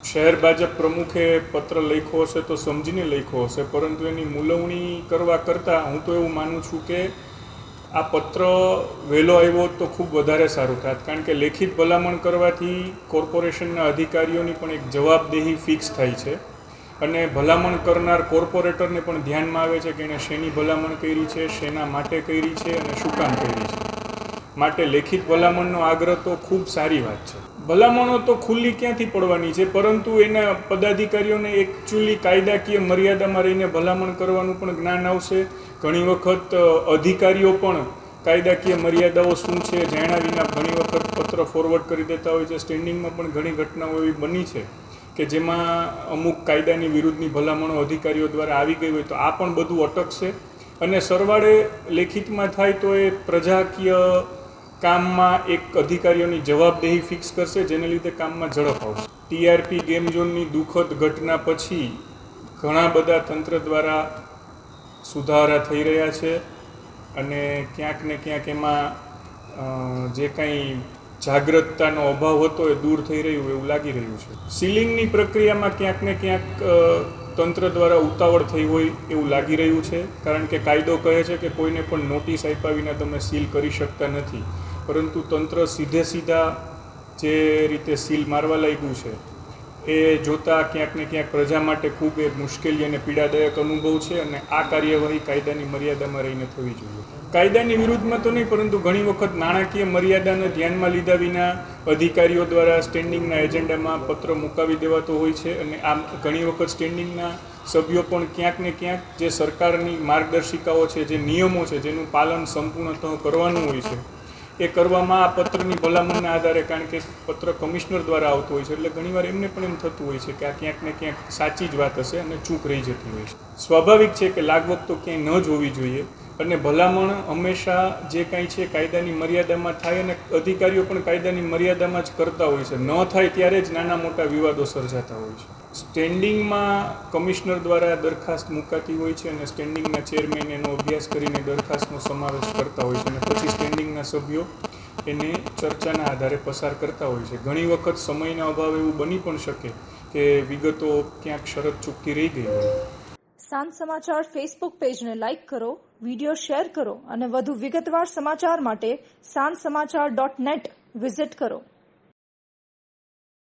શહેર ભાજપ પ્રમુખે પત્ર લખ્યો હશે તો સમજીને લખ્યો હશે, પરંતુ એની મૂલવણી કરવા કરતાં હું તો એવું માનું છું કે આ પત્ર વહેલો આવ્યો તો ખૂબ વધારે સારું થાત. કારણ કે લેખિત ભલામણ કરવાથી કોર્પોરેશનના અધિકારીઓની પણ એક જવાબદેહી ફિક્સ થાય છે અને ભલામણ કરનાર કોર્પોરેટરને પણ ધ્યાનમાં આવે છે કે એણે શેની ભલામણ કરી છે, શેના માટે કરી છે અને શું કામ કરી છે. માટે લેખિત ભલામણનો આગ્રહ તો ખૂબ સારી વાત છે. ભલામણો તો ખુલ્લી ક્યાંથી પડવાની છે? પરંતુ એના પદાધિકારીઓને એકચ્યુઅલી કાયદાકીય મર્યાદામાં રહીને ભલામણ કરવાનું પણ જ્ઞાન આવશે. ઘણી વખત અધિકારીઓ પણ કાયદાકીય મર્યાદાઓ શું છે જાણ્યા વિના ઘણી વખત પત્ર ફોરવર્ડ કરી દેતા હોય છે. સ્ટેન્ડિંગમાં પણ ઘણી ઘટનાઓ એવી બની છે કે જેમાં અમુક કાયદાની વિરુદ્ધની ભલામણો અધિકારીઓ દ્વારા આવી ગઈ હોય તો આ પણ બધું અટકશે. અને સરવાળે લેખિતમાં થાય તો એ પ્રજાકીય કામમાં એક અધિકારીઓની જવાબદેહી ફિક્સ કરશે, જેને લીધે કામમાં ઝડપ આવશે. ટીઆરપી ગેમ ઝોનની દુઃખદ ઘટના પછી ઘણા બધા તંત્ર દ્વારા સુધારા થઈ રહ્યા છે અને ક્યાંક ને ક્યાંક એમાં જે કાંઈ જાગૃતતાનો અભાવ હતો એ દૂર થઈ રહ્યું, એવું લાગી રહ્યું છે. સીલિંગની પ્રક્રિયામાં ક્યાંક ને ક્યાંક તંત્ર દ્વારા ઉતાવળ થઈ હોય એવું લાગી રહ્યું છે. કારણ કે કાયદો કહે છે કે કોઈને પણ નોટિસ આપ્યા વિના તમે સીલ કરી શકતા નથી. પરંતુ તંત્ર સીધે સીધા જે રીતે સીલ મારવા લાગ્યું છે, એ જોતાં ક્યાંક ને ક્યાંક પ્રજા માટે ખૂબ એ મુશ્કેલી અને પીડાદાયક અનુભવ છે અને આ કાર્યવાહી કાયદાની મર્યાદામાં રહીને થવી જોઈએ. કાયદાની વિરુદ્ધમાં તો નહીં, પરંતુ ઘણી વખત નાણાકીય મર્યાદાને ધ્યાનમાં લીધા વિના અધિકારીઓ દ્વારા સ્ટેન્ડિંગના એજન્ડામાં પત્ર મુકાવી દેવાતો હોય છે અને આ ઘણી વખત સ્ટેન્ડિંગના સભ્યો પણ ક્યાંક ને ક્યાંક જે સરકારની માર્ગદર્શિકાઓ છે, જે નિયમો છે, જેનું પાલન સંપૂર્ણતઃ કરવાનું હોય છે એ કરવામાં આ પત્રની ભલામણના આધારે કારણ કે પત્ર કમિશનર દ્વારા આવતો હોય છે, એટલે ઘણીવાર એમને પણ એમ થતું હોય છે કે આ ક્યાંક ને ક્યાંક સાચી જ વાત હશે અને ચૂક રહી જતી હોય છે. સ્વાભાવિક છે કે લાગવગ તો ક્યાંય ન જ હોવી જોઈએ, અને ભલામણ હંમેશા જે કાંઈ છે કાયદાની મર્યાદામાં થાય અને અધિકારીઓ પણ કાયદાની મર્યાદામાં જ કરતા હોય છે. ન થાય ત્યારે જ નાના મોટા વિવાદો સર્જાતા હોય છે. સ્ટેન્ડિંગમાં કમિશનર દ્વારા દરખાસ્ત મુકાતી હોય છે અને સ્ટેન્ડિંગના ચેરમેન એનો અભ્યાસ કરીને દરખાસ્તનો સમાવેશ કરતા હોય છે અને સભ્યો એને ચર્ચાના આધારે પસાર કરતા હોય છે. ઘણી વખત સમયના અભાવે એવું બની પણ શકે કે વિગતો ક્યાંક શરત ચૂકતી રહી ગઈ હોય. સાંજ સમાચાર ફેસબુક પેજને લાઇક કરો વિડિયો શેર કરો અને વધુ વિગતવાર સમાચાર માટે સાંજ સમાચાર ડોટ નેટ વિઝિટ કરો.